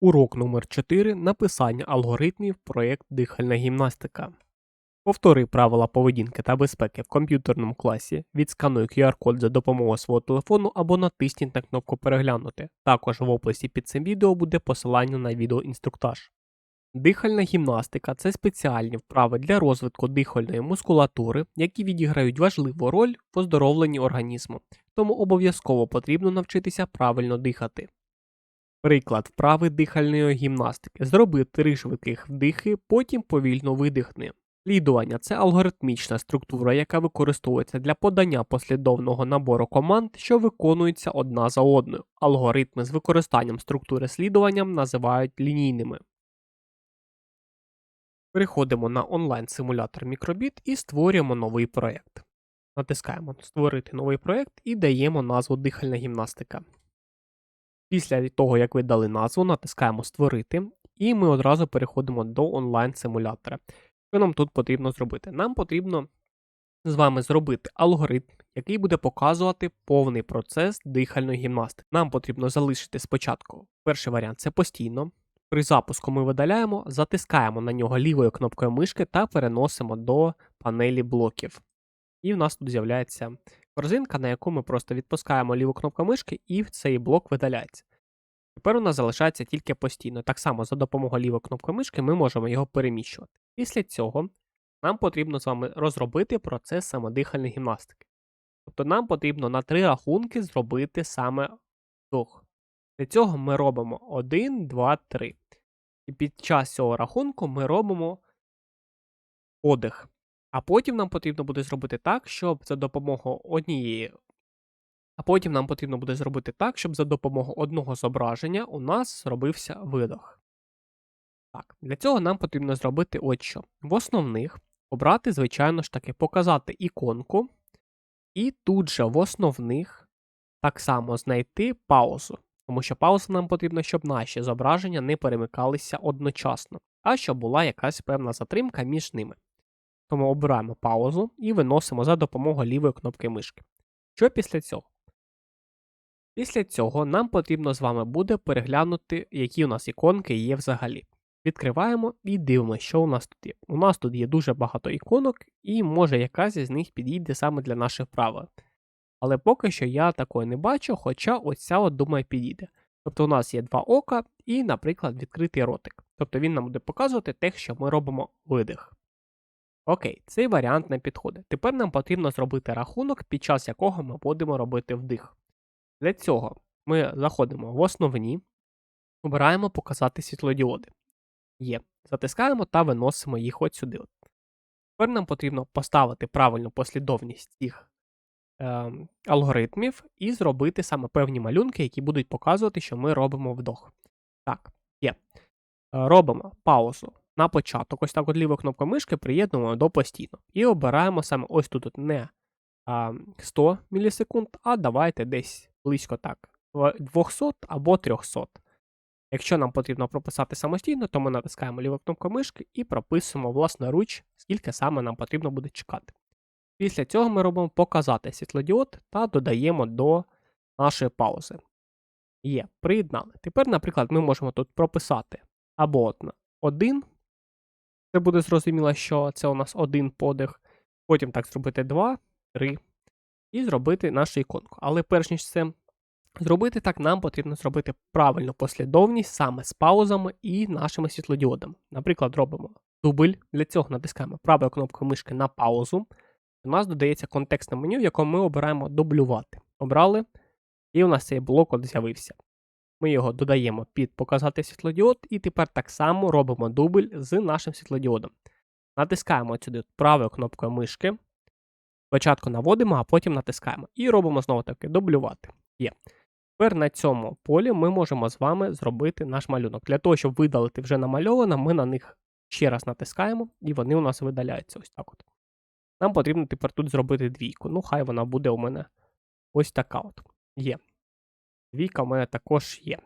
Урок номер 4 Написання алгоритмів проєкт Дихальна гімнастика. Повтори правила поведінки та безпеки в комп'ютерному класі, відскануй QR-код за допомогою свого телефону або натисніть на кнопку Переглянути. Також в описі під цим відео буде посилання на відеоінструктаж. Дихальна гімнастика це спеціальні вправи для розвитку дихальної мускулатури, які відіграють важливу роль в оздоровленні організму, тому обов'язково потрібно навчитися правильно дихати. Приклад вправи дихальної гімнастики. Зроби три швидких вдихи, потім повільно видихни. Слідування це алгоритмічна структура, яка використовується для подання послідовного набору команд, що виконуються одна за одною. Алгоритми з використанням структури слідування називають лінійними. Переходимо на онлайн-симулятор Microbit і створюємо новий проєкт. Натискаємо Створити новий проєкт і даємо назву Дихальна гімнастика. Після того, як ви дали назву, натискаємо Створити, і ми одразу переходимо до онлайн-симулятора. Що нам тут потрібно зробити? Нам потрібно з вами зробити алгоритм, який буде показувати повний процес дихальної гімнастики. Нам потрібно залишити спочатку перший варіант це постійно. При запуску ми видаляємо, затискаємо на нього лівою кнопкою мишки та переносимо до панелі блоків. І в нас тут з'являється корзинка, на яку ми просто відпускаємо ліву кнопку мишки, і цей блок видаляється. Тепер у нас залишається тільки постійно. Так само за допомогою лівої кнопки мишки ми можемо його переміщувати. Після цього нам потрібно з вами розробити процес самодихальної гімнастики. Тобто нам потрібно на три рахунки зробити саме вдох. Для цього ми робимо 1, 2, 3. І під час цього рахунку ми робимо подих. А потім нам потрібно буде зробити так, щоб за допомогою однієї. А потім нам потрібно буде зробити так, щоб за допомогою одного зображення у нас зробився видох. Так, для цього нам потрібно зробити от що. В основних обрати, звичайно ж таки, показати іконку, і тут же в основних так само знайти паузу. Тому що пауза нам потрібна, щоб наші зображення не перемикалися одночасно, а щоб була якась певна затримка між ними. Тому обираємо паузу і виносимо за допомогою лівої кнопки мишки. Що після цього? Після цього нам потрібно з вами буде переглянути, які у нас іконки є взагалі. Відкриваємо і дивимося, що у нас тут є. У нас тут є дуже багато іконок, і може якась із них підійде саме для наших правил. Але поки що я такої не бачу, хоча оця от думаю підійде. Тобто у нас є два ока і, наприклад, відкритий ротик. Тобто він нам буде показувати те, що ми робимо видих. Окей, цей варіант не підходить. Тепер нам потрібно зробити рахунок, під час якого ми будемо робити вдих. Для цього ми заходимо в основні, обираємо показати світлодіоди. Є. Затискаємо та виносимо їх от сюди. Тепер нам потрібно поставити правильну послідовність цих е, алгоритмів і зробити саме певні малюнки, які будуть показувати, що ми робимо вдох. Так, є. Е, робимо паузу на початок. Ось так от ліву кнопку мишки приєднуємо до постійно. І обираємо саме ось тут от не 100 мілісекунд, а давайте десь близько так, 200 або 300. Якщо нам потрібно прописати самостійно, то ми натискаємо ліву кнопку мишки і прописуємо власноруч, скільки саме нам потрібно буде чекати. Після цього ми робимо показати світлодіод та додаємо до нашої паузи. Є, приєднали. Тепер, наприклад, ми можемо тут прописати або от 1. Це буде зрозуміло, що це у нас один подих. Потім так зробити 2, 3 і зробити нашу іконку. Але перш ніж це зробити так, нам потрібно зробити правильну послідовність саме з паузами і нашими світлодіодами. Наприклад, робимо дубль. Для цього натискаємо правою кнопкою мишки на паузу. У нас додається контекстне меню, в якому ми обираємо дублювати. Обрали, і у нас цей блок от з'явився. Ми його додаємо під показати світлодіод, і тепер так само робимо дубль з нашим світлодіодом. Натискаємо сюди правою кнопкою мишки. Спочатку наводимо, а потім натискаємо. І робимо знову таки дублювати. Є. Тепер на цьому полі ми можемо з вами зробити наш малюнок. Для того, щоб видалити вже намальовано, ми на них ще раз натискаємо, і вони у нас видаляються. ось так от. Нам потрібно тепер тут зробити двійку. Ну, хай вона буде у мене ось така от. Є. Двійка у мене також є.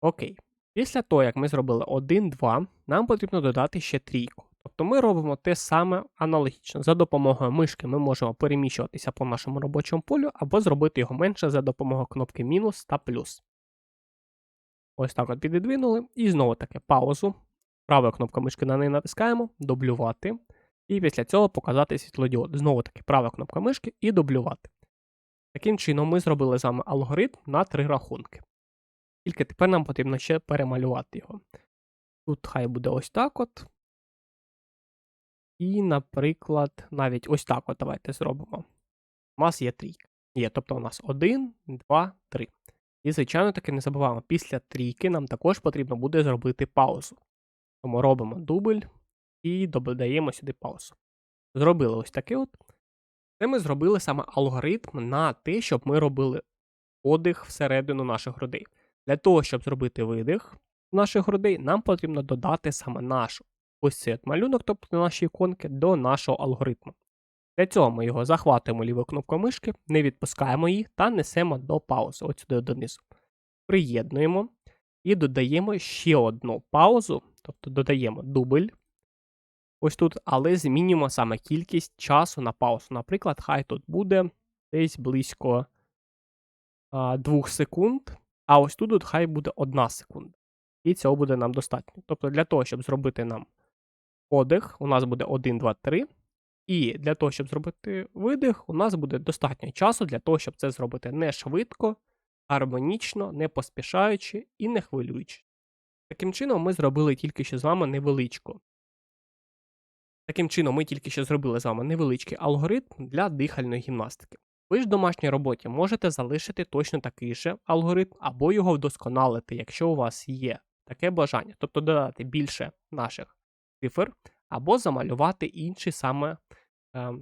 Окей. Після того, як ми зробили 1, 2, нам потрібно додати ще трійку. Тобто ми робимо те саме аналогічно. За допомогою мишки ми можемо переміщуватися по нашому робочому полю або зробити його менше за допомогою кнопки мінус та плюс. Ось так от підідвинули. І знову таки паузу. Правою кнопкою мишки на неї натискаємо, дублювати. І після цього показати світлодіод. Знову таки права кнопка мишки і дублювати. Таким чином, ми зробили з вами алгоритм на три рахунки. Тільки тепер нам потрібно ще перемалювати його. Тут хай буде ось так от. І, наприклад, навіть ось так от давайте зробимо. У нас є трійка. Є, тобто у нас 1, 2, 3. І, звичайно, таки не забуваємо, після трійки нам також потрібно буде зробити паузу. Тому робимо дубль і додаємо сюди паузу. Зробили ось таке от. Це ми зробили саме алгоритм на те, щоб ми робили подих всередину наших грудей. Для того, щоб зробити видих наших грудей, нам потрібно додати саме наш ось цей малюнок, тобто наші іконки, до нашого алгоритму. Для цього ми його захватуємо лівою кнопкою мишки, не відпускаємо її та несемо до паузи, ось сюди донизу. Приєднуємо і додаємо ще одну паузу, тобто додаємо дубль. Ось тут, але змінюємо саме кількість часу на паузу. Наприклад, хай тут буде десь близько 2 секунд, а ось тут хай буде 1 секунда. І цього буде нам достатньо. Тобто, для того, щоб зробити нам подих, у нас буде 1, 2, 3. І для того, щоб зробити видих, у нас буде достатньо часу для того, щоб це зробити не швидко, гармонічно, не поспішаючи і не хвилюючи. Таким чином, ми зробили тільки що з вами невеличку. Таким чином, ми тільки що зробили з вами невеличкий алгоритм для дихальної гімнастики. Ви ж в домашній роботі можете залишити точно такий же алгоритм або його вдосконалити, якщо у вас є таке бажання, тобто додати більше наших цифр, або замалювати інші саме. Е,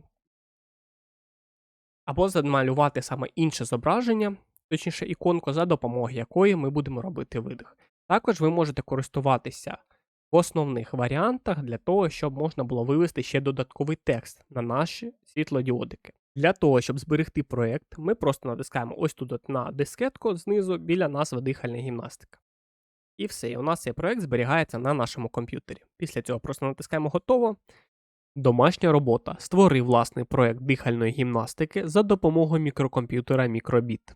або замалювати саме інше зображення, точніше іконку, за допомогою якої ми будемо робити видих. Також ви можете користуватися основних варіантах для того, щоб можна було вивести ще додатковий текст на наші світлодіодики. Для того, щоб зберегти проєкт, ми просто натискаємо ось тут на дискетку знизу біля назви дихальна гімнастика. І все, і у нас цей проєкт зберігається на нашому комп'ютері. Після цього просто натискаємо готово. Домашня робота. Створи власний проєкт дихальної гімнастики за допомогою мікрокомп'ютера Microbit.